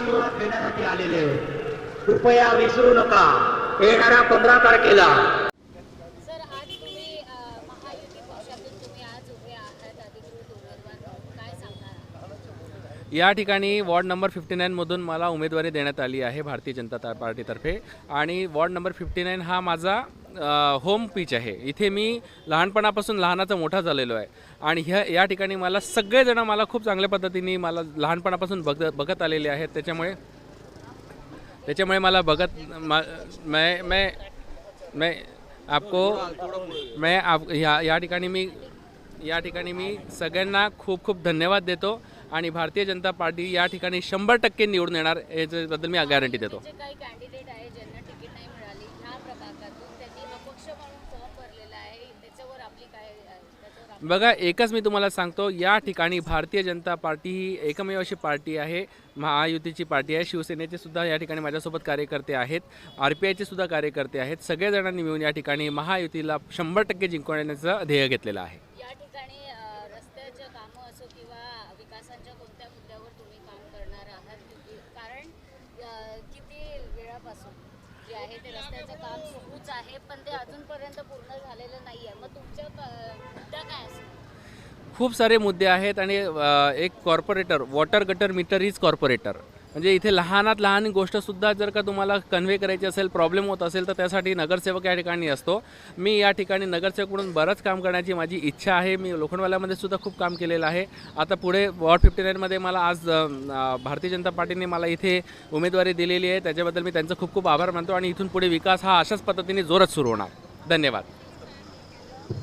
केलेले आहे कृपया विसरू नका. येणाऱ्या पंधरा तारखेला. सर आज तुम्ही अ, महायुती पक्षातून तुम्ही आज उभे आहात अधिकृत उमेदवार म्हणून. काय सांगणार या ठिकाणी वॉर्ड नंबर फिफ्टी नाईनमधून मला उमेदवारी देण्यात आली आहे भारतीय जनता पार्टीतर्फे. आणि वॉर्ड नंबर फिफ्टी नाईन हा माझा होम पिच आहे. इथे मी लहानपणापासून लहानाचा मोठा झालेलो आहे. आणि ह्या या ठिकाणी मला सगळेजण मला खूप चांगल्या पद्धतीने मला लहानपणापासून बघ बघत आलेले आहेत. त्याच्यामुळे त्याच्यामुळे मला बघत मैं मैं मैं आपको मैं आप या या ठिकाणी मी या ठिकाणी मी सगळ्यांना खूप खूप धन्यवाद देतो. आणि भारतीय जनता पार्टी या ठिकाणी शंभर टक्के निवडून येणार याच्याबद्दल मी गॅरंटी देतो. बघा एकच मी तुम्हाला सांगतो या ठिकाणी भारतीय जनता पार्टी ही एकमेव अशी पार्टी आहे महायुतीची पार्टी आहे शिवसेनेचे सुद्धा या ठिकाणी माझ्यासोबत कार्यकर्ते आहेत आर पी आयचे सुद्धा कार्यकर्ते आहेत सगळेजणांनी मिळून या ठिकाणी महायुतीला शंभर टक्के जिंकवण्याचं ध्येय घेतलेलं आहे. या ठिकाणी अ, रस्त्याच्या कामं असो किंवा विकासाच्या कोणत्या मुद्द्यावर तुम्ही काम करणार आहात किती- कारण किती वेळापासून जे आहे ते रस्त्याचं काम सुरूच आहे पण ते अजूनपर्यंत पूर्ण झालेलं नाही आहे मग तुमच्या मुद्दा काय असेल? खूप सारे मुद्दे आहेत आणि एक corporator water gutter meter is corporator म्हणजे इथे लहानात लहान गोष्टसुद्धा जर का तुम्हाला कन्व्हे करायची असेल प्रॉब्लेम होत असेल तर त्यासाठी नगरसेवक या ठिकाणी असतो. मी या ठिकाणी नगरसेवक म्हणून बरंच काम करण्याची माझी इच्छा आहे. मी लोखंडवाल्यामध्ये सुद्धा खूप काम केलेलं आहे. आता पुढे वॉर्ड फिफ्टी नाईनमध्ये मला आज भारतीय जनता पार्टीने मला इथे उमेदवारी दिलेली आहे. त्याच्याबद्दल मी त्यांचं खूप खूप आभार मानतो आणि इथून पुढे विकास हा अशाच पद्धतीने जोरात सुरू होणार. धन्यवाद.